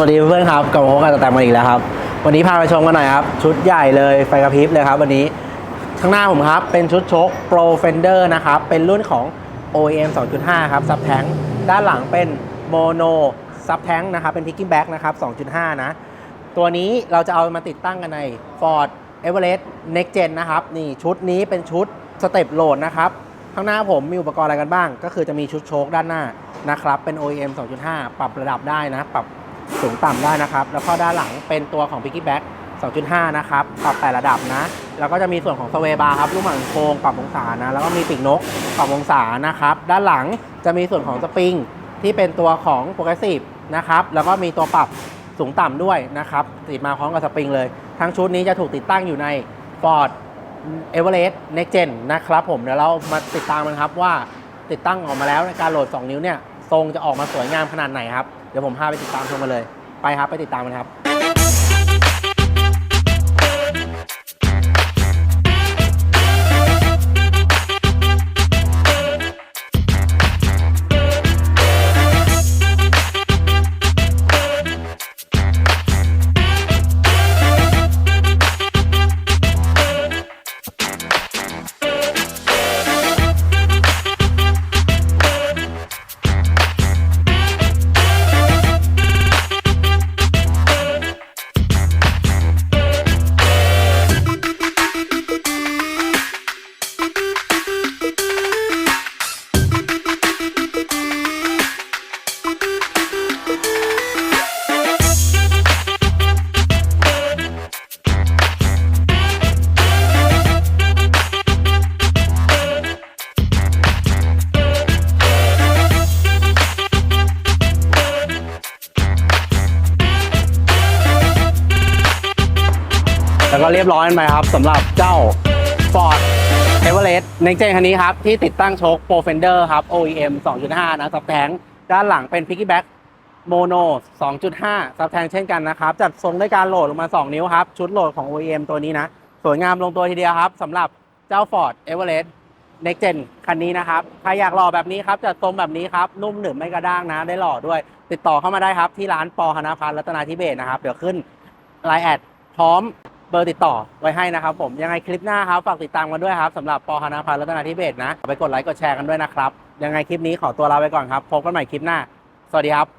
วัสดีเพื่อนครับกลับมาพบกันแต่มาอีกแล้วครับ วันนี้พาไปชมกันหน่อยครับ ชุดใหญ่เลยไฟกระพริบเลยครับ วันนี้ข้างหน้าผมครับ เป็นชุดโชค Pro Fender นะครับ เป็นรุ่นของ OEM 2.5 ครับซับแทงด้านหลังเป็น Mono ซับแทงนะครับ เป็น Picking Back นะครับ 2.5 นะ ตัวนี้เราจะเอามาติดตั้งกันใน Ford Everest Next Gen นะครับ นี่ชุดนี้เป็นชุดสเต็ปโหลดนะครับข้างหน้าผมมีอุปกรณ์อะไรกันบ้าง ก็คือจะมีชุดโชคด้านหน้านะครับ เป็น OEM 2.5 ปรับระดับได้นะ ปรับ สูงต่ำได้นะครับ แล้วก็ด้านหลังเป็นตัวของ Piggyback 2.5 นะครับ ปรับแต่ระดับนะ แล้วก็จะมีส่วนของสเวบาร์ครับลูกหมางโค้งปรับองศานะ แล้วก็มีปีกนกปรับองศานะครับ ด้านหลังจะมีส่วนของสปริงที่เป็นตัวของ Progressive นะครับ แล้วก็มีตัวปรับสูงต่ำด้วยนะครับ ติดมาพร้อมกับสปริงเลย ทั้งชุดนี้จะถูกติดตั้งอยู่ใน Ford เอเวอเรสต์เน็กเจนนะครับผม เดี๋ยวเรามาติดตามกันครับว่าติดตั้งออกมาแล้วในการโหลด 2 นิ้วเนี่ยทรงจะออกมาสวยงามขนาดไหนครับ เดี๋ยวผมพาไปติดตามชมกันเลย ไปครับไปติดตามกันครับ แล้วก็เรียบร้อยกันไปครับสำหรับเจ้า Ford Everest Next Gen คันนี้ครับ ที่ติดตั้งโชค Pro Fender ครับ OEM 2.5 นะซับแทงด้านหลังเป็น Piggyback Mono 2.5 ซับแทงเช่นกันนะครับ จัดทรงด้วยการโหลดลงมา 2 นิ้วครับ ชุดโหลดของ OEM ตัวนี้นะ สวยงามลงตัวทีเดียวครับสำหรับเจ้า Ford Everest Next Gen คันนี้นะครับ ใครอยากหล่อแบบนี้ครับ จัดทรงแบบนี้ครับ นุ่มหนึบไม่กระด้างนะ ได้หล่อด้วย ติดต่อเข้ามาได้ครับ ที่ร้านปอธนาพันธ์รัตนาธิเบศนะครับ เดี๋ยวขึ้นไลน์แอดพร้อม เบอร์ติดต่อไว้ให้นะครับผมยังไงคลิปหน้าครับฝากติดตามกันด้วยครับสำหรับปอธนาพันธ์รัตนาธิเบศนะไปกดไลค์กดแชร์กันด้วยนะครับยังไงคลิปนี้ขอตัวลาไปก่อนครับพบกันใหม่คลิปหน้า สวัสดีครับ